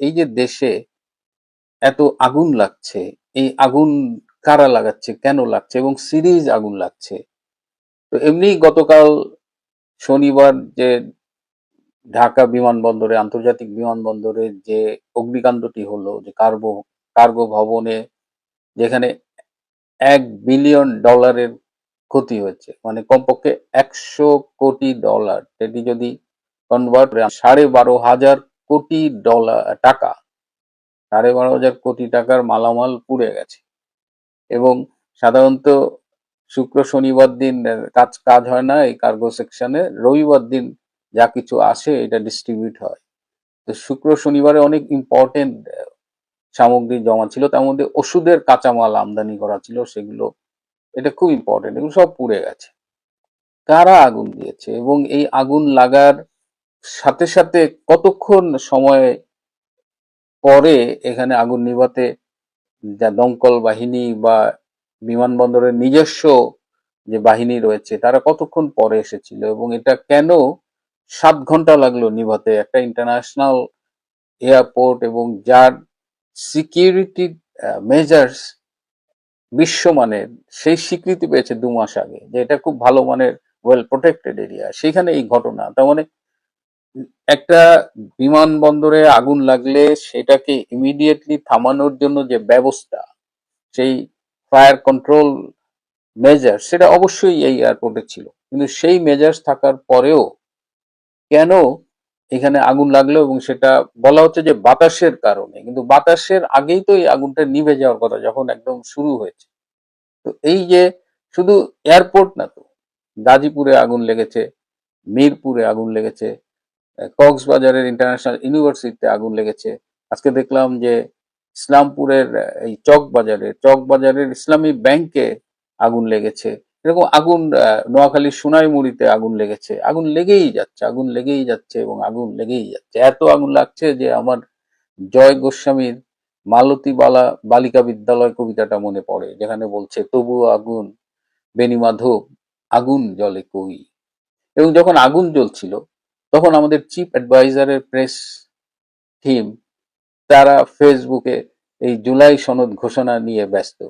এই যে দেশে এত আগুন লাগছে, এই আগুন কারা লাগাচ্ছে, কেন লাগছে এবং সিরিজ আগুন লাগছে? তো এমনি গতকাল শনিবার যে ঢাকা বিমানবন্দরে, আন্তর্জাতিক বিমানবন্দরে যে অগ্নিকাণ্ডটি হলো, যে কার্গো কার্গো ভবনে যেখানে এক বিলিয়ন ডলারের ক্ষতি হয়েছে মানে কমপক্ষে একশো কোটি ডলার, এটি যদি কনভার্ট সাড়ে বারো হাজার কোটি ডলার টাকা। সাড়ে বারো হাজার কোটি টাকার মালামাল পুড়ে গেছে। এবং সাধারণত শুক্র, শনিবার দিন কাজ কাজ হয় না এই কার্গো সেকশনে রবিবার দিন যা কিছু আসে এটা ডিস্ট্রিবিউট হয়। তো শুক্র, শনিবারে অনেক ইম্পর্টেন্ট সামগ্রী জমা ছিল। তার মধ্যে ওষুধের কাঁচামাল আমদানি করা ছিল, সেগুলো এটা খুব ইম্পর্টেন্ট এগুলো সব পুড়ে গেছে। কারা আগুন দিয়েছে? এবং এই আগুন লাগার সাথে সাথে কতক্ষণ সময় পরে এখানে আগুন নিভাতে যা দমকল বাহিনী বা বিমানবন্দরের নিজস্ব যে বাহিনী রয়েছে, তারা কতক্ষণ পরে এসেছিল এবং এটা কেন সাত ঘণ্টা লাগল নিভাতে? একটা ইন্টারন্যাশনাল এয়ারপোর্ট এবং যার সিকিউরিটি মেজার্স বিশ্বমানের, সেই স্বীকৃতি পেয়েছে দু মাস আগে যে এটা খুব ভালো মানের ওয়েল প্রোটেক্টেড এরিয়া সেখানে এই ঘটনা, তার মানে একটা বিমানবন্দরে আগুন লাগলে সেটাকে ইমিডিয়েটলি থামানোর জন্য যে ব্যবস্থা, সেই ফায়ার কন্ট্রোল মেজার সেটা অবশ্যই এই এয়ারপোর্টে ছিল। কিন্তু সেই মেজার্স থাকার পরেও কেন এখানে আগুন লাগল এবং সেটা বলা হচ্ছে যে বাতাসের কারণে? কিন্তু বাতাসের আগেই তো এই আগুনটা নিভে যাওয়ার কথা, যখন একদম শুরু হয়েছে। তো এই যে শুধু এয়ারপোর্ট না তো, গাজীপুরে আগুন লেগেছে, মিরপুরে আগুন লেগেছে কক্সবাজারের ইন্টারন্যাশনাল ইউনিভার্সিটিতে আগুন লেগেছে। আজকে দেখলাম যে ইসলামপুরের, এই চক বাজারে চক বাজারের ইসলামী ব্যাংকে আগুন লেগেছে। এরকম আগুন নোয়াখালীর সোনাইমুড়িতে আগুন লেগেছে। আগুন লেগেই যাচ্ছে, আগুন লেগেই যাচ্ছে এবং আগুন লেগেই যাচ্ছে। এত আগুন লাগছে যে আমার জয় গোস্বামীর মালতী বালা বালিকা বিদ্যালয় কবিতাটা মনে পড়ে, যেখানে বলছে তবুও আগুন বেনিমাধব আগুন জলে কই? এবং যখন আগুন জ্বলছিল তখন আমাদের চিফ অ্যাডভাইজারের প্রেস টিম তারা ফেসবুকে এই জুলাই সনদ ঘোষণা নিয়ে ব্যস্ত।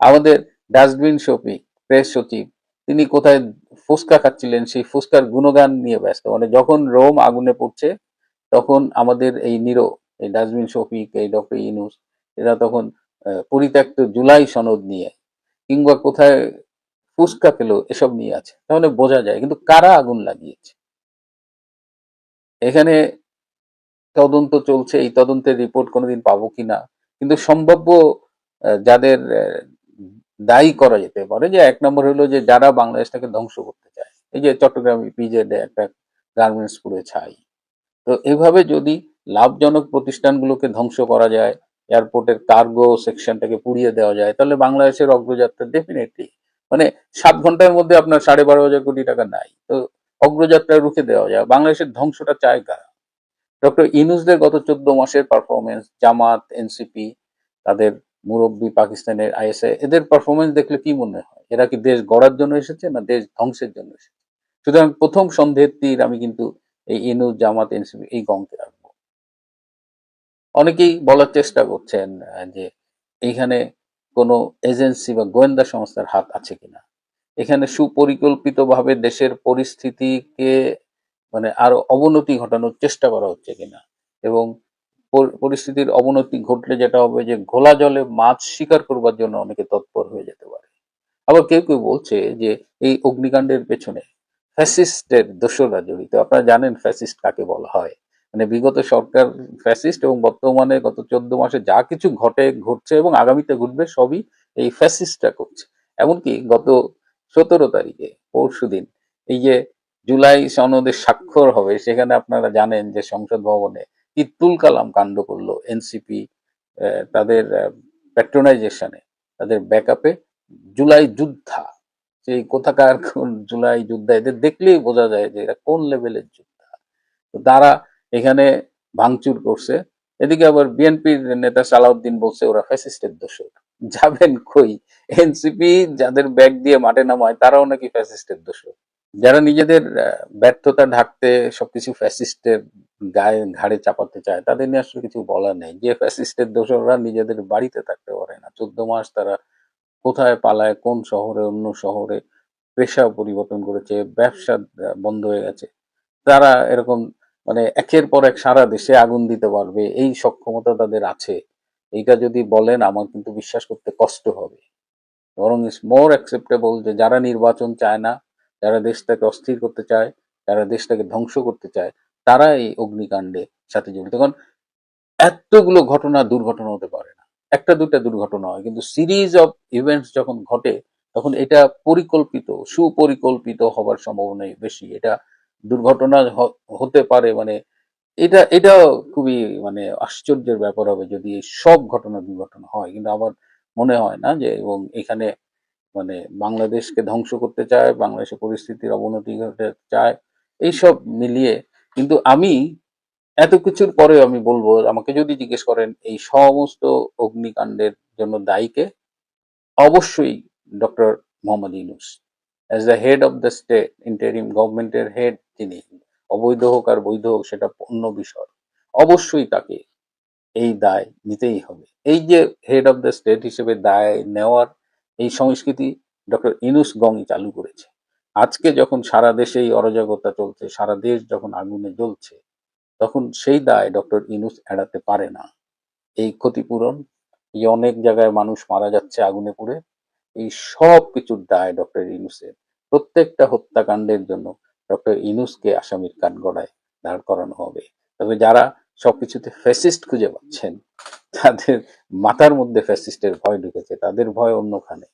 আমাদের ডাস্টবিন সচিব প্রেস সচিব, তিনি কোথায় ফুসকা খাচ্ছিলেন, সেই ফুসকার গুণগান নিয়ে ব্যস্ত। মানে যখন রোম আগুনে পড়ছে, তখন আমাদের এই নিরো, এই ডাস্টবিন শফিক, এই ডক্টর ইনুস এরা তখন পরিত্যক্ত জুলাই সনদ নিয়ে, কিংবা কোথায় ফুসকা পেল এসব নিয়ে আছে। তাহলে বোঝা যায়, কিন্তু কারা আগুন লাগিয়েছে? এখানে তদন্ত চলছে, এই তদন্তের রিপোর্ট কোনোদিন পাবো কিনা কিন্তু সম্ভাব্য যাদের দায়ী করা যেতে পারে, যে এক নম্বর হলো যে যারা বাংলাদেশটাকে ধ্বংস করতে চায়, এই যে চট্টগ্রাম পিজেড একটা গার্মেন্টস পুড়ে ছাই। তো এভাবে যদি লাভজনক প্রতিষ্ঠানগুলোকে ধ্বংস করা যায়, এয়ারপোর্টের কার্গো সেকশনটাকে পুড়িয়ে দেওয়া যায়, তাহলে বাংলাদেশের অগ্রযাত্রা ডেফিনেটলি মানে সাত ঘণ্টার মধ্যে আপনার সাড়ে বারো হাজার কোটি টাকা নাই। তো অগ্রযাত্রা রুখে দেওয়া যায়। বাংলাদেশের ধ্বংসটা চায় কারা? ডক্টর ইনুসদের গত চোদ্দ মাসের পারফরমেন্স জামাত এনসিপি তাদের মুরব্বী পাকিস্তানের আইএসআই এদের পারফরমেন্স দেখলে কি মনে হয়? এরা কি দেশ গড়ার জন্য এসেছে না দেশ ধ্বংসের জন্য এসেছে? সুতরাং প্রথম সন্দেহের তীর আমি কিন্তু এই ইনুস জামাত এনসিপি এই গঙ্কে রাখব। অনেকেই বলার চেষ্টা করছেন যে এইখানে কোনো এজেন্সি বা গোয়েন্দা সংস্থার হাত আছে কিনা। এখানে সুপরিকল্পিতভাবে দেশের পরিস্থিতিকে মানে আরও অবনতি ঘটানোর চেষ্টা করা হচ্ছে কিনা। এবং পরিস্থিতির অবনতি ঘটলে যেটা হবে যে ঘোলা জলে মাছ শিকার করবার জন্য অনেকে তৎপর হয়ে যেতে পারে। আবার কেউ কেউ বলছে যে এই অগ্নিকাণ্ডের পেছনে ফ্যাসিস্টের দোষরা জড়িত। আপনারা জানেন ফ্যাসিস্ট কাকে বলা হয়। মানে বিগত সরকার ফ্যাসিস্ট এবং বর্তমানে গত চোদ্দ মাসে যা কিছু ঘটে, ঘটছে এবং আগামীতে ঘটবে সবই এই ফ্যাসিস্টরা করছে। এমনকি গত সতেরো তারিখে, পরশু দিন। এই যে জুলাই সনদে স্বাক্ষর হবে, সেখানে আপনারা জানেন যে সংসদ ভবনে কি তুলকালাম কাণ্ড করল এনসিপি তাদের প্যাট্রোনাইজেশনে তাদের ব্যাকআপে জুলাই যুদ্ধা। সেই কোথাকার জুলাই যোদ্ধা, এদের দেখলেই বোঝা যায় যে এরা কোন লেভেলের যোদ্ধা। তো তারা এখানে ভাঙচুর করছে। এদিকে আবার বিএনপির নেতা সালাউদ্দিন বলছে, ওরা ফ্যাসিস্টের দোষর। যাবেন কই? এনসিপি যাদের ব্যাগ দিয়ে মাঠে নামায়, তারাও নাকি ফ্যাসিস্টের দোষর। যারা নিজেদের ব্যর্থতা ঢাকতে সবকিছু ফ্যাসিস্টের গায়ে, ঘাড়ে চাপাতে চায়, তাদের নিয়ে আসলে কিছু বলার নেই। যে ফ্যাসিস্টের দোষরা নিজেদের বাড়িতে থাকতে পারে না। চোদ্দ মাস তারা কোথায় পালায়, কোন শহরে, অন্য শহরে পেশা পরিবর্তন করেছে, ব্যবসা বন্ধ হয়ে গেছে। তারা এরকম মানে একের পর এক সারা দেশে আগুন দিতে পারবে, এই সক্ষমতা তাদের আছে। এইটা যদি বলেন, আমার কিন্তু বিশ্বাস করতে কষ্ট হবে। বরং ইস মোর অ্যাকসেপ্টেবল যে যারা নির্বাচন চায় না, যারা দেশটাকে অস্থির করতে চায়, যারা দেশটাকে ধ্বংস করতে চায় তারা এই অগ্নিকাণ্ডে সাথে জড়িত। কারণ এতগুলো ঘটনা দুর্ঘটনা হতে পারে না। একটা দুটা দুর্ঘটনা হয়, কিন্তু সিরিজ অফ ইভেন্টস যখন ঘটে, তখন এটা পরিকল্পিত, সুপরিকল্পিত হবার সম্ভাবনাই বেশি। এটা দুর্ঘটনা হতে পারে মানে এটা এটা খুবই মানে আশ্চর্যের ব্যাপার হবে যদি সব ঘটনা দুর্ঘটনা হয়। কিন্তু আমার মনে হয় না যে, এবং এখানে মানে বাংলাদেশকে ধ্বংস করতে চায় বাংলাদেশের পরিস্থিতির অবনতি ঘটতে চায়, এইসব মিলিয়ে কিন্তু আমি এত কিছুর পরেও আমি বলব, আমাকে যদি জিজ্ঞেস করেন এই সমস্ত অগ্নিকাণ্ডের জন্য দায়ীকে, অবশ্যই doctor Mohammad Yunus as the head of the state interim গভর্নমেন্টের হেড তিনি। অবৈধ হোক আর বৈধ হোক, সেটা অন্য বিষয়। অবশ্যই তাকে এই দায় নিতেই হবে। এই যে হেড অফ দ্য স্টেট হিসেবে দায় নেওয়ার এই সংস্কৃতি ডক্টর ইনুস গংই চালু করেছে। আজকে যখন সারা দেশে এই অরাজকতা চলছে, সারা দেশ যখন আগুনে জ্বলছে, তখন সেই দায় ডক্টর ইনুস এড়াতে পারে না। এই ক্ষতিপূরণ, এই অনেক জায়গায় মানুষ মারা যাচ্ছে আগুনে পুড়ে, এই সব কিছুর দায় ডক্টর ইনুসের। প্রত্যেকটা হত্যাকাণ্ডের জন্য ডক্টর ইনুসকে আসামির কাঠগড়ায় দাঁড় করানো হবে। তবে যারা সবকিছুতে ফ্যাসিস্ট খুঁজে পাচ্ছেন, তাদের মাথার মধ্যে ফ্যাসিস্টের ভয় ঢুকেছে, তাদের ভয় অন্যখানে।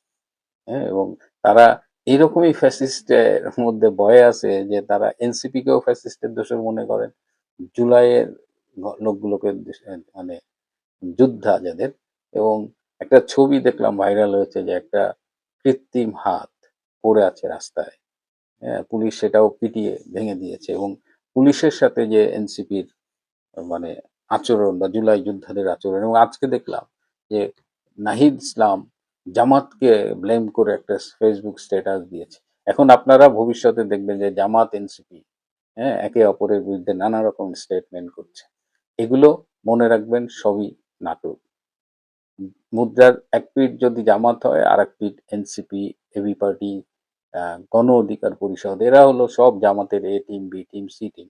হ্যাঁ এবং তারা এইরকমই ফ্যাসিস্টের মধ্যে ভয় আছে যে তারা এনসিপি কেও ফ্যাসিস্টের দোষর মনে করেন। জুলাইয়ের লোকগুলোকে মানে যোদ্ধা যাদের। এবং একটা ছবি দেখলাম ভাইরাল হয়েছে যে একটা কৃত্রিম হাত পড়ে আছে রাস্তায়। পুলিশ সেটাও পিটিয়ে ভেঙে দিয়েছে এবং পুলিশের সাথে যে এনসিপির মানে আচরণ বা জুলাই যোদ্ধাদের আচরণ এবং আজকে দেখলাম যে নাহিদ ইসলাম জামাতকে ব্লেম করে একটা ফেসবুক স্ট্যাটাস দিয়েছে। এখন আপনারা ভবিষ্যতে দেখবেন যে জামাত, এনসিপি হ্যাঁ একে অপরের বিরুদ্ধে নানা রকম স্টেটমেন্ট করছে। এগুলো মনে রাখবেন সবই নাটক। মুদ্রার এক পিঠ যদি জামাত হয় আর এক পিঠ এনসিপি, এবি পার্টি গণ অধিকার পরিষদ, এরা হলো সব জামাতের A team B team C team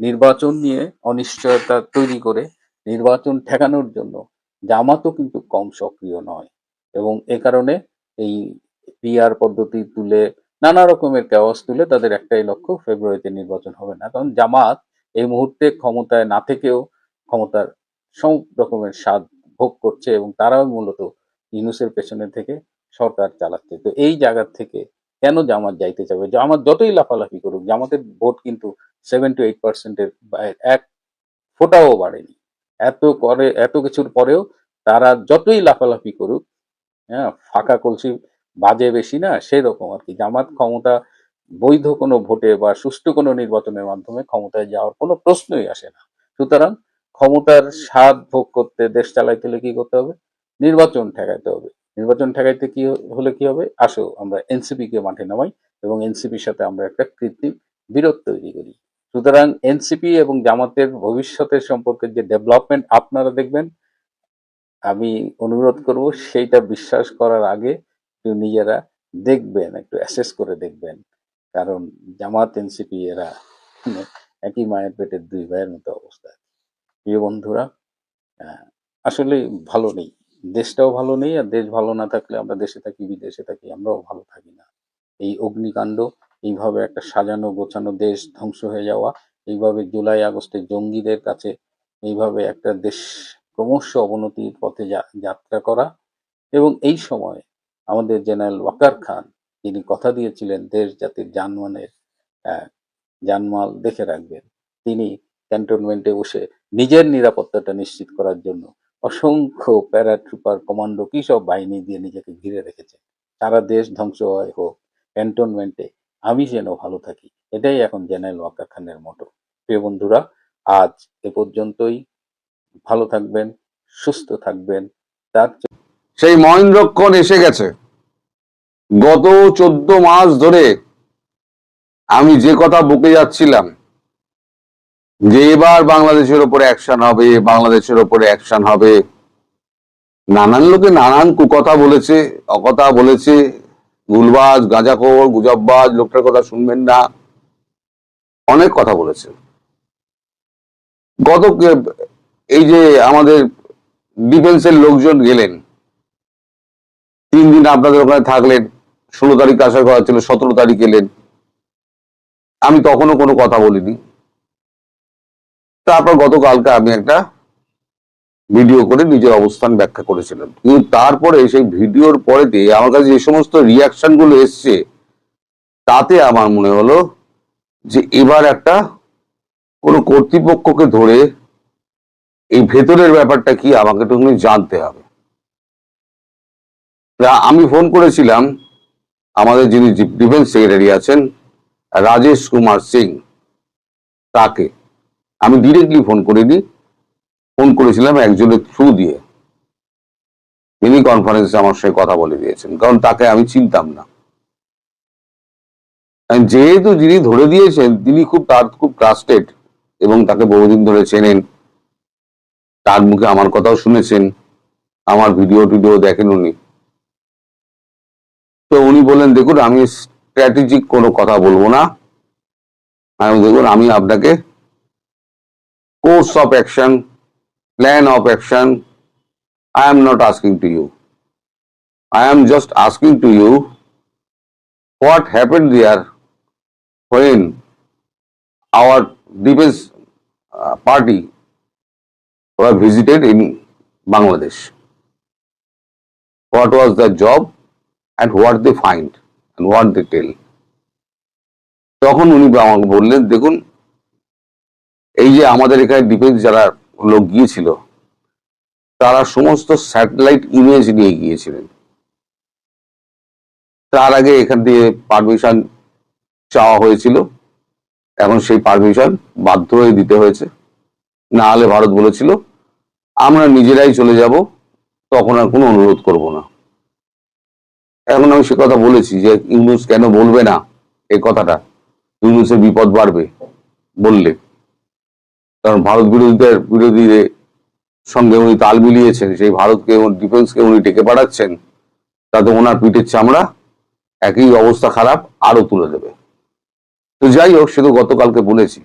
নির্বাচন নিয়ে অনিশ্চয়তা তৈরি করে নির্বাচন ঠেকানোর জন্য জামাতও কিন্তু কম সক্রিয় নয় এবং এ কারণে এই পিআর পদ্ধতি তুলে নানা রকমের কেওয়াস তুলে তাদের একটাই লক্ষ্য ফেব্রুয়ারিতে নির্বাচন হবে না। কারণ জামাত এই মুহূর্তে ক্ষমতায় না থেকেও ক্ষমতার সব রকমের স্বাদ ভোগ করছে এবং তারাও মূলত ইউনুসের পেছনে থেকে সরকার চালাচ্ছে। তো এই জায়গা থেকে কেন জামাত যাইতে চাবে জামাত যতই লাফালাফি করুক, জামাতের ভোট কিন্তু সেভেন টু এইট পার্সেন্টের এক ফোটাও বাড়েনি। এত করে, এত কিছুর পরেও তারা যতই লাফালাফি করুক হ্যাঁ ফাঁকা কলসি বাজে বেশি না, সেরকম আর কি। জামাত ক্ষমতা, বৈধ কোনো ভোটে বা সুষ্ঠু কোনো নির্বাচনের মাধ্যমে ক্ষমতায় যাওয়ার কোনো প্রশ্নই আসে না। সুতরাং ক্ষমতার স্বাদ ভোগ করতে দেশ চালাইতে হলে কি করতে হবে? নির্বাচন ঠেকাইতে হবে। নির্বাচন ঠেকাইতে কি হলে কি হবে? আসো, আমরা এনসিপি কে মাঠে নামাই এবং এনসিপির সাথে আমরা একটা কৃত্রিম বিরোধ তৈরি করি। সুতরাং এনসিপি এবং জামাতের ভবিষ্যতের সম্পর্কে যে ডেভেলপমেন্ট আপনারা দেখবেন, আমি অনুরোধ করব সেইটা বিশ্বাস করার আগে একটু নিজেরা দেখবেন, একটু অ্যাসেস করে দেখবেন। কারণ জামাত, এনসিপি এরা একই মায়ের পেটের দুই ভাইয়ের মতো অবস্থা। প্রিয় বন্ধুরা আসলে ভালো নেই। দেশটাও ভালো নেই আর দেশ ভালো না থাকলে আমরা দেশে থাকি বিদেশে থাকি আমরাও ভালো থাকি না। এই অগ্নিকাণ্ড এইভাবে একটা সাজানো গোছানো দেশ ধ্বংস হয়ে যাওয়া এইভাবে জুলাই আগস্টে জঙ্গিদের কাছে এইভাবে একটা দেশ ক্রমশ অবনতির পথে যাত্রা করা এবং এই সময় আমাদের জেনারেল ওয়াকার খান যিনি কথা দিয়েছিলেন দেশ জাতির যানমানের আহ, জানমাল দেখে রাখবেন। তিনি ক্যান্টনমেন্টে বসে নিজের নিরাপত্তাটা নিশ্চিত করার জন্য অসংখ্য প্যারাট্রুপার কমান্ডো কি সব বাহিনী দিয়ে নিজেকে ঘিরে রেখেছে? সারা দেশ ধ্বংস হয় হোক, ক্যান্টনমেন্টে আমি যেন ভালো থাকি, এটাই এখন জেনারেল ওয়াকার খানের মতো প্রিয় বন্ধুরা, আজ এ পর্যন্তই। ভালো থাকবেন, সুস্থ থাকবেন, তার সেই মহেন্দ্রক্ষণ এসে গেছে। গত চোদ্দ মাস ধরে আমি যে কথা বকে যাচ্ছিলাম যে এবার বাংলাদেশের ওপরে অ্যাকশন হবে, বাংলাদেশের ওপরে অ্যাকশন হবে। নানান লোকে নানান কুকথা বলেছে, অকথা বলেছে। গুলবাজ, গাঁজাখোর, গুজববাজ, লোকটার কথা শুনবেন না। অনেক কথা বলেছে। গত এই যে আমাদের ডিফেন্সের লোকজন গেলেন, তিন দিন আপনাদের ওখানে থাকলেন, ষোলো তারিখ আসার কথা ছিল, সতেরো তারিখ এলেন। আমি তখনও কোনো কথা বলিনি। তারপর গতকালকে আমি একটা ভিডিও করে নিজের অবস্থান ব্যাখ্যা করেছিলাম। কিন্তু তারপরে সেই ভিডিওর পরে দিয়ে আমার কাছে যে সমস্ত রিয়াকশনগুলো এসছে, তাতে আমার মনে হলো যে এবার একটা কোনো কর্তৃপক্ষকে ধরে এই ভেতরের ব্যাপারটা কি আমাকে একটুখানি জানতে হবে। আমি ফোন করেছিলাম, আমাদের যিনি ডিফেন্স সেক্রেটারি আছেন, রাজেশ কুমার সিং, তাকে। আমি ডিরেক্টলি ফোন করিনি ফোন করেছিলাম একজনের থ্রু দিয়ে। তিনি কনফারেন্সে আমার সঙ্গে কথা বলে দিয়েছেন, কারণ তাকে আমি চিনতাম না। যেহেতু যিনি ধরে দিয়েছেন, তিনি খুব তার খুব ট্রাস্টেড এবং তাকে বহুদিন ধরে চেনেন। তার মুখে আমার কথাও শুনেছেন, আমার ভিডিও টিডিও দেখেন উনি। তো উনি বললেন, দেখুন, আমি স্ট্র্যাটেজিক কোনো কথা বলব না। আমি দেখুন আমি আপনাকে course of action, plan of action, I am not asking to you. I am just asking to you what happened there when our defense uh, party were visited in Bangladesh. What was the job and what they find and what they tell. তখন উনি আমাকে বললেন দেখুন এই যে আমাদের এখানে defence যারা লোক গিয়েছিল, তারা সমস্ত স্যাটেলাইট ইমেজ নিয়ে গিয়েছিলেন। তার আগে এখান দিয়ে পারমিশন চাওয়া হয়েছিল, এখন সেই পারমিশন বাধ্য হয়ে দিতে হয়েছে। না হলে ভারত বলেছিল, আমরা নিজেরাই চলে যাব, তখন আর কোনো অনুরোধ করব না। এখন আমি সে কথা বলেছি যে ইউনুস কেন বলবে না এই কথাটা? ইউনুসের বিপদ বাড়বে বললে। কারণ ভারত বিরোধীদের বিরোধীদের সঙ্গে উনি তাল মিলিয়েছেন, সেই ভারতকে ডিফেন্সকে উনি ডেকে পাঠাচ্ছেন, তাতে ওনার পিঠের চামড়া একই অবস্থা খারাপ আরও তুলে দেবে। তো যাই হোক, সে তো গতকালকে বলেছি।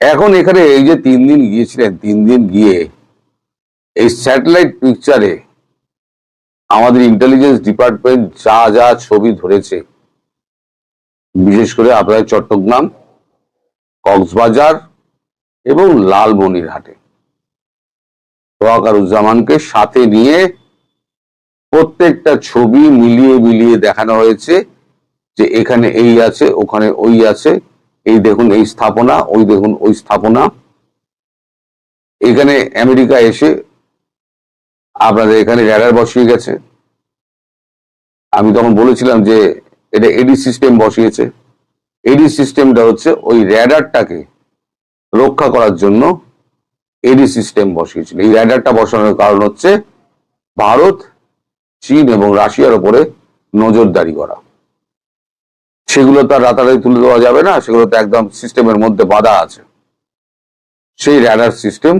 এখন এখানে এই যে তিন দিন গিয়েছিলেন, তিন দিন গিয়ে এই স্যাটেলাইট পিকচারে আমাদের ইন্টেলিজেন্স ডিপার্টমেন্ট যা যা ছবি ধরেছে, বিশেষ করে আপনাদের চট্টগ্রাম, কক্সবাজার এবং লালমনিরহাটে তোয়াকারুজ্জামানকে সাথে নিয়ে প্রত্যেকটা ছবি মিলিয়ে মিলিয়ে দেখানো হয়েছে যে এখানে এই আছে, ওখানে ওই আছে, এই দেখুন এই স্থাপনা, ওই দেখুন ওই স্থাপনা। এখানে আমেরিকা এসে আপনাদের এখানে র্যাডার বসিয়ে গেছে। আমি তখন বলেছিলাম যে এটা এডি সিস্টেম বসিয়েছে। এডি সিস্টেমটা হচ্ছে ওই র্যাডারটাকে রক্ষা করার জন্য এডি সিস্টেম বসিয়েছিল। এই র্যাডারটা বসানোর কারণ হচ্ছে ভারত, চীন এবং রাশিয়ার উপরে নজরদারি করা। সেগুলো তো আর রাতারাতি তুলে দেওয়া যাবে না, সেগুলো তো একদম সিস্টেমের মধ্যে বাধা আছে। সেই র্যাডার সিস্টেম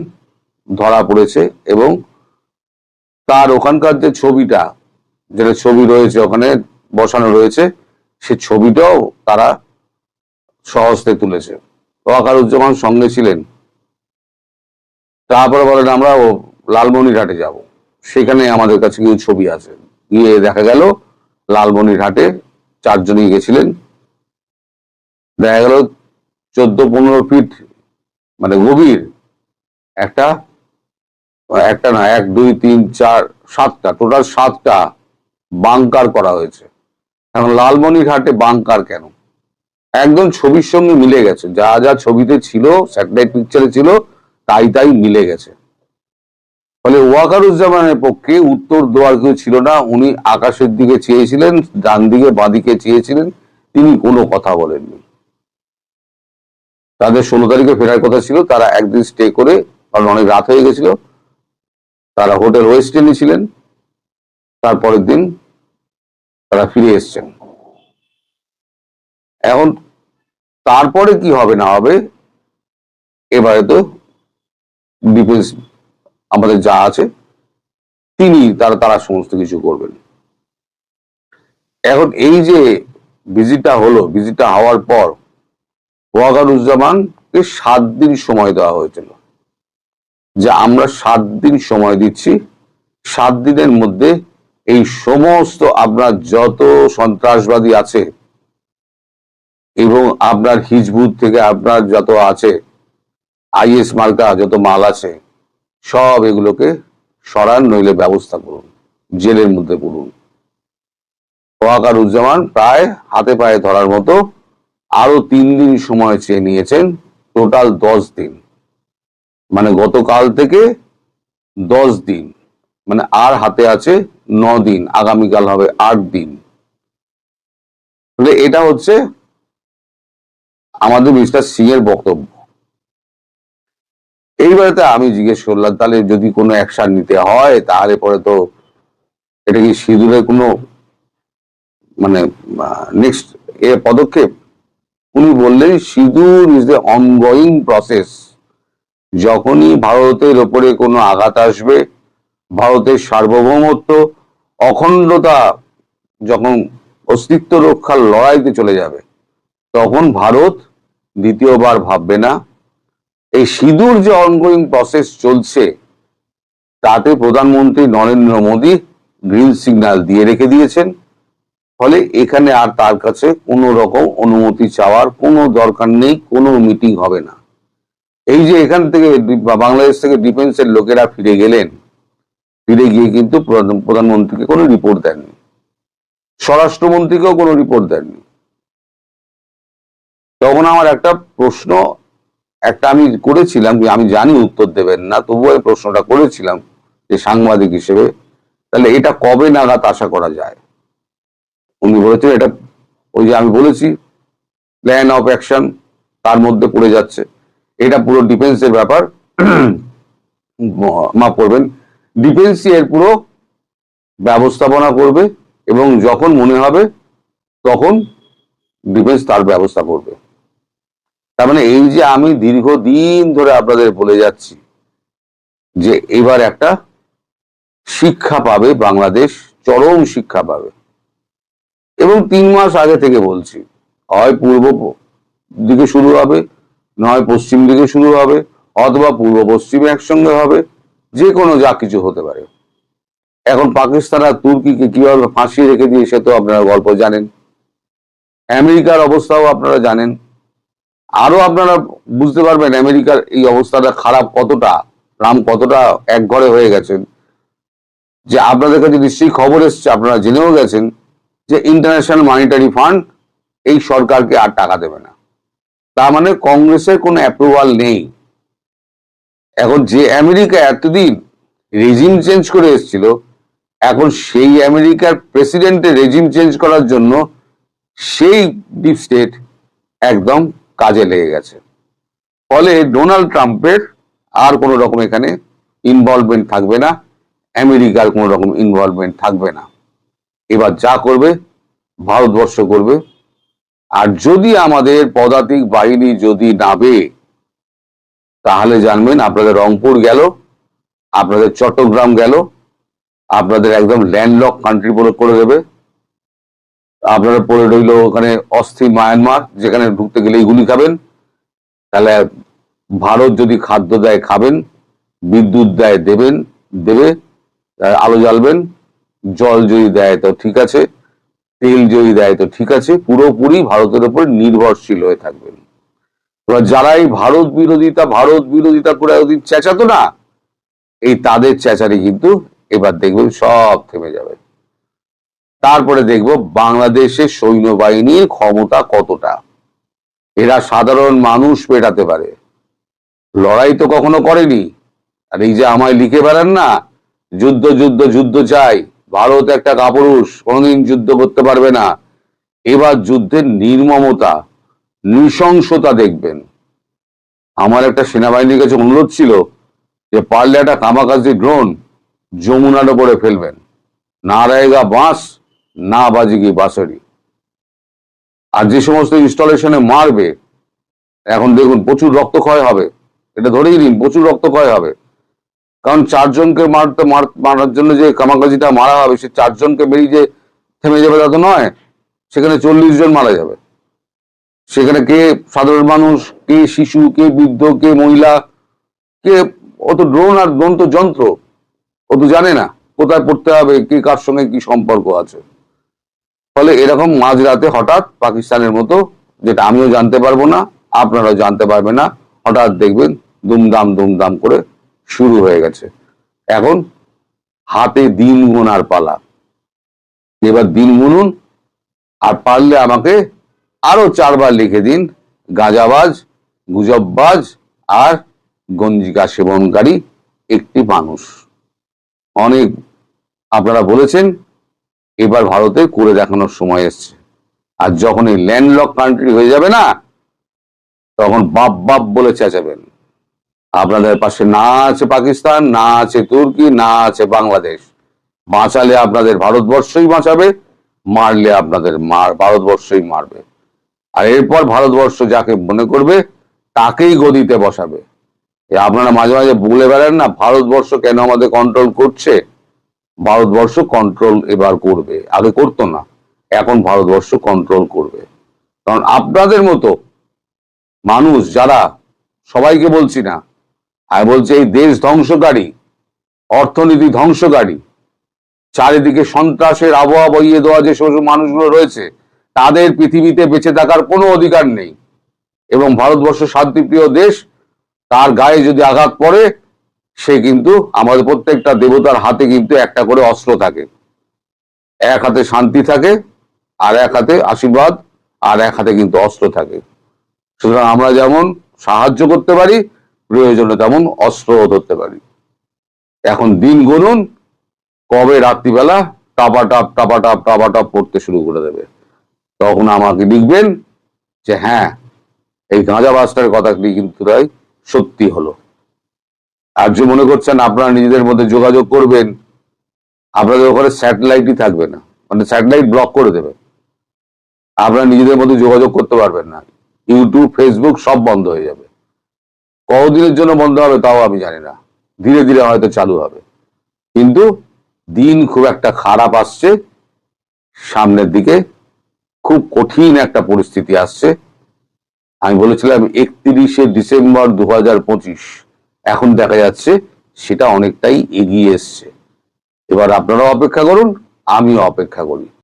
ধরা পড়েছে এবং তার ওখানকার যে ছবিটা, যেটা ছবি রয়েছে ওখানে বসানো রয়েছে, সে ছবিটাও তারা সহজতে তুলেছে। ওয়াকারুজ্জামান সঙ্গে ছিলেন। তারপরে বলেন, আমরা ও লালমনিরহাটে যাব। সেখানে আমাদের কাছে কিছু ছবি আছে। গিয়ে দেখা গেল, লালমনিরহাটে চারজনই গেছিলেন। দেখা গেল চোদ্দ পনেরো ফিট মানে গভীর একটা একটা না, এক, দুই, তিন, চার, সাতটা, টোটাল সাতটা বাংকার করা হয়েছে। এখন লালমনিরহাটে বাংকার কেন? একদম ছবির সঙ্গে মিলে গেছে। যা যা ছবিতে ছিল স্যাটেলাইট পিকচারে ছিল, তাই তাই মিলে গেছে। ফলে ওয়াকারুজ্জামানের পক্ষে উত্তর দেওয়ার কেউ ছিল না। উনি আকাশের দিকে চেয়েছিলেন, ডান দিকে বাঁদিকে চেয়েছিলেন। তিনি কোনো কথা বলেননি। তাদের ষোলো তারিখে ফেরার কথা ছিল। তারা একদিন স্টে করে, কারণ অনেক রাত হয়ে গেছিল। তারা হোটেল ওয়েস্ট এন্ডে ছিলেন। তারপরের দিন তারা ফিরে এসছেন। এখন তারপরে কি হবে না হবে, এবারে তো ডিফেন্স আমাদের যা আছে, তিনি তারা তারা সমস্ত কিছু করবেন। এখন এই যে ভিজিটটা হলো ভিজিটটা হওয়ার পর ওয়াকারুজ্জামানকে সাত দিন সময় দেওয়া হয়েছিল। যে আমরা সাত দিন সময় দিচ্ছি, সাত দিনের মধ্যে এই সমস্ত আপনার যত সন্ত্রাসবাদী আছে এবং আপনার হিজবুত থেকে আপনার যত আছে, আইএস মার্কা যত মাল আছে, সব এগুলোকে সরান, নইলে ব্যবস্থা করুন, জেলের মধ্যে পড়ুন। ওয়াকারুজ্জামান প্রায় হাতে পায়ে ধরার মতো আরও তিন দিন সময় চেয়ে নিয়েছেন, টোটাল দশ দিন। মানে গতকাল থেকে দশ দিন মানে আর হাতে আছে ন দিন, আগামীকাল হবে আট দিন। এটা হচ্ছে আমাদের মিস্টার সিং এর বক্তব্য। এইবারেতে আমি জিজ্ঞেস করলাম, তাহলে যদি কোনো অ্যাকশন নিতে হয়, তাহলে পরে তো এটা কি সিঁদুরের কোনো মানে নেক্সট এ পদক্ষেপ? উনি বললেন, সিঁদুর ইজ দ্য অনগোয়িং প্রসেস যখনই ভারতের ওপরে কোনো আঘাত আসবে, ভারতের সার্বভৌমত্ব, অখণ্ডতা যখন অস্তিত্ব রক্ষার লড়াইতে চলে যাবে, তখন ভারত দ্বিতীয়বার ভাববে না। এই সিঁদুর যে অনগোয়িং প্রসেস চলছে, তাতে প্রধানমন্ত্রী নরেন্দ্র মোদী গ্রিন সিগন্যাল দিয়ে রেখে দিয়েছেন। ফলে এখানে আর তার কাছে কোনো রকম অনুমতি চাওয়ার কোনো দরকার নেই, কোনো মিটিং হবে না। এই যে এখান থেকে বাংলাদেশ থেকে ডিফেন্সের লোকেরা ফিরে গেলেন, ফিরে গিয়ে কিন্তু প্রধান- প্রধানমন্ত্রীকে কোনো রিপোর্ট দেননি। স্বরাষ্ট্রমন্ত্রীকেও কোনো রিপোর্ট দেননি। তখন আমার একটা প্রশ্ন, একটা আমি করেছিলাম, আমি জানি উত্তর দেবেন না, তবুও আমি প্রশ্নটা করেছিলাম যে সাংবাদিক হিসেবে, তাহলে এটা কবে নাগাদ আশা করা যায়? উনি বলেছেন এটা, ওই যে আমি বলেছি প্ল্যান অফ অ্যাকশন তার মধ্যে পড়ে যাচ্ছে। এটা পুরো ডিফেন্সের ব্যাপার। মাফ করবেন ডিফেন্সই এর পুরো ব্যবস্থাপনা করবে এবং যখন মনে হবে, তখন ডিফেন্স তার ব্যবস্থা করবে। তার মানে এই যে আমি দীর্ঘদিন ধরে আপনাদের বলে যাচ্ছি যে এবার একটা শিক্ষা পাবে, বাংলাদেশ চরম শিক্ষা পাবে। এবং তিন মাস আগে থেকে বলছি, হয় পূর্ব দিকে শুরু হবে, নয় পশ্চিম দিকে শুরু হবে, অথবা পূর্ব পশ্চিমে একসঙ্গে হবে, যে কোনো যা কিছু হতে পারে। এখন পাকিস্তান আর তুর্কিকে কীভাবে ফাঁসিয়ে রেখে দিয়ে সে তো আপনারা গল্প জানেন। আমেরিকার অবস্থাও আপনারা জানেন। আরও আপনারা বুঝতে পারবেন আমেরিকার এই অবস্থাটা খারাপ কতটা রাম কতটা এক ঘরে হয়ে গেছেন। যে আপনাদের কাছে নিশ্চয়ই খবর এসছে, আপনারা জেনেও গেছেন যে ইন্টারন্যাশনাল মানিটারি ফান্ড এই সরকারকে আর টাকা দেবে না। তার মানে কংগ্রেসের কোনো অ্যাপ্রুভাল নেই। এখন যে আমেরিকা এতদিন রেজিম চেঞ্জ করে এসেছিল, এখন সেই আমেরিকার প্রেসিডেন্টের রেজিম চেঞ্জ করার জন্য সেই ডিপ স্টেট একদম কাজে লেগে গেছে। ফলে ডোনাল্ড ট্রাম্পের আর কোনো রকম এখানে ইনভলভমেন্ট থাকবে না, আমেরিকার কোনো রকম ইনভলভমেন্ট থাকবে না। এবার যা করবে, ভারতবর্ষ করবে। আর যদি আমাদের পদাতিক বাহিনী যদি নাবে তাহলে জানবেন আপনাদের রংপুর গেল, আপনাদের চট্টগ্রাম গেল, আপনাদের একদম ল্যান্ডলক কান্ট্রি করে দেবে। আপনারা পড়ে রইল ওখানে অস্থির মায়ানমার, যেখানে ঢুকতে গেলে গুলি খাবেন। তাহলে ভারত যদি খাদ্য দেয়, খাবেন, বিদ্যুৎ দেয়, দেবেন, দেবে আলো জ্বালবেন। জল যদি দেয়, তো ঠিক আছে। তেল যদি দেয়, তো ঠিক আছে। পুরোপুরি ভারতের উপর নির্ভরশীল হয়ে থাকবেন। যারাই ভারত বিরোধিতা ভারত বিরোধিতা করে ওদিন চেঁচাতো না, এই তাদের চেঁচারি কিন্তু এবার দেখবেন সব থেমে যাবে। তারপরে দেখব বাংলাদেশের সৈন্যবাহিনীর ক্ষমতা কতটা। এরা সাধারণ মানুষ পেটাতে পারে। লড়াই তো কখনো করেনি। আর এই যে আমায় লিখে বেড়ান না, যুদ্ধ যুদ্ধ যুদ্ধ চাই। ভারত একটা কাপুরুষ, কোনোদিন যুদ্ধ করতে পারবে না। এবার যুদ্ধের নির্মমতা, নৃশংসতা দেখবেন। আমার একটা সেনাবাহিনীর কাছে অনুরোধ ছিল যে পারলে একটা কামাকাজি ড্রোন যমুনার উপরে ফেলবেন। না বাঁশ না বাজেগি বাঁশরি? আর যে সমস্ত ইনস্টলেশনে মারবে, এখন দেখুন প্রচুর রক্তক্ষয় হবে। এটা ধরেই নিন, প্রচুর রক্তক্ষয় হবে। কারণ চারজনকে মারতে মারার জন্য যে কামাকাজিটা মারা হবে, সে চারজনকে বেরিয়ে যে থেমে যাবে তা তো নয়, সেখানে চল্লিশ জন মারা যাবে। সেখানে কে সাধারণ মানুষ, কে শিশু, কে বৃদ্ধ, কে মহিলা, কে, ও তো ড্রোন আর ড্রোন তো যন্ত্র, ও তো জানে না কোথায় পড়তে হবে, কে কার সঙ্গে কি সম্পর্ক আছে। ফলে এরকম মাঝরাতে হঠাৎ পাকিস্তানের মতো, যেটা আমিও জানতে পারব না, আপনারাও জানতে পারবেন না, হঠাৎ দেখবেন দুমদাম দুমদাম করে শুরু হয়ে গেছে। এখন হাতে দিন গোনার পালা। এবার দিন গুনুন, আর পারলে আমাকে আরও চারবার লিখে দিন, গাঁজাবাজ, গুজববাজ, আর গঞ্জিকা সেবনকারী একটি মানুষ। অনেক আপনারা বলেছেন এবার ভারতে করে দেখানোর সময় এসছে। আর যখন এই ল্যান্ডলক কান্ট্রি হয়ে যাবে না, তখন বাপ বাপ বলে চেঁচাবেন। আপনাদের পাশে না আছে পাকিস্তান, না আছে তুর্কি, না আছে বাংলাদেশ। বাঁচালে আপনাদের ভারতবর্ষই বাঁচাবে, মারলে আপনাদের মার, ভারতবর্ষই মারবে। আর এরপর ভারতবর্ষ যাকে মনে করবে, তাকেই গদিতে বসাবে। আপনারা মাঝে মাঝে বলে বেড়ান না, ভারতবর্ষ কেন আমাদের কন্ট্রোল করছে? ভারতবর্ষ কন্ট্রোল এবার করবে। আগে করতো না, এখন ভারতবর্ষ কন্ট্রোল করবে। কারণ আপনাদের মতো মানুষ যারা, সবাইকে বলছি না, আমি বলছি এই দেশ ধ্বংসকারী, অর্থনীতি ধ্বংসকারী, চারিদিকে সন্ত্রাসের আবহাওয়া বইয়ে দেওয়া যে সমস্ত মানুষগুলো রয়েছে, তাদের পৃথিবীতে বেঁচে থাকার কোনো অধিকার নেই। এবং ভারতবর্ষ শান্তিপ্রিয় দেশ, তার গায়ে যদি আঘাত পড়ে সে কিন্তু আমাদের প্রত্যেকটা দেবতার হাতে কিন্তু একটা করে অস্ত্র থাকে। এক হাতে শান্তি থাকে, আর এক হাতে আশীর্বাদ, আর এক হাতে কিন্তু অস্ত্র থাকে। সুতরাং আমরা যেমন সাহায্য করতে পারি, প্রয়োজনে তেমন অস্ত্রও ধরতে পারি। এখন দিন গুনুন কবে রাত্রিবেলা টাপা টাপ টাপা টাপ টাপা টাপ পড়তে শুরু করে দেবে। তখন আমাকে লিখবেন যে হ্যাঁ এই গাঁজা বাসটার কথাটি কিন্তু সত্যি হলো। আর যে মনে করছেন আপনারা নিজেদের মধ্যে যোগাযোগ করবেন, আপনাদের ওখানে স্যাটেলাইটই থাকবে না। মানে স্যাটেলাইট ব্লক করে দেবে। আপনারা নিজেদের মধ্যে যোগাযোগ করতে পারবেন না। ইউটিউব ফেসবুক সব বন্ধ হয়ে যাবে। কতদিনের জন্য বন্ধ হবে তাও আমি জানি না। ধীরে ধীরে হয়তো চালু হবে। কিন্তু দিন খুব একটা খারাপ আসছে। সামনের দিকে খুব কঠিন একটা পরিস্থিতি আসছে। আমি বলেছিলাম একত্রিশে ডিসেম্বর দু হাজার পঁচিশ। এখন দেখা যাচ্ছে সেটা অনেকটাই এগিয়ে এসছে। এবার আপনারাও অপেক্ষা করুন আমিও অপেক্ষা করি।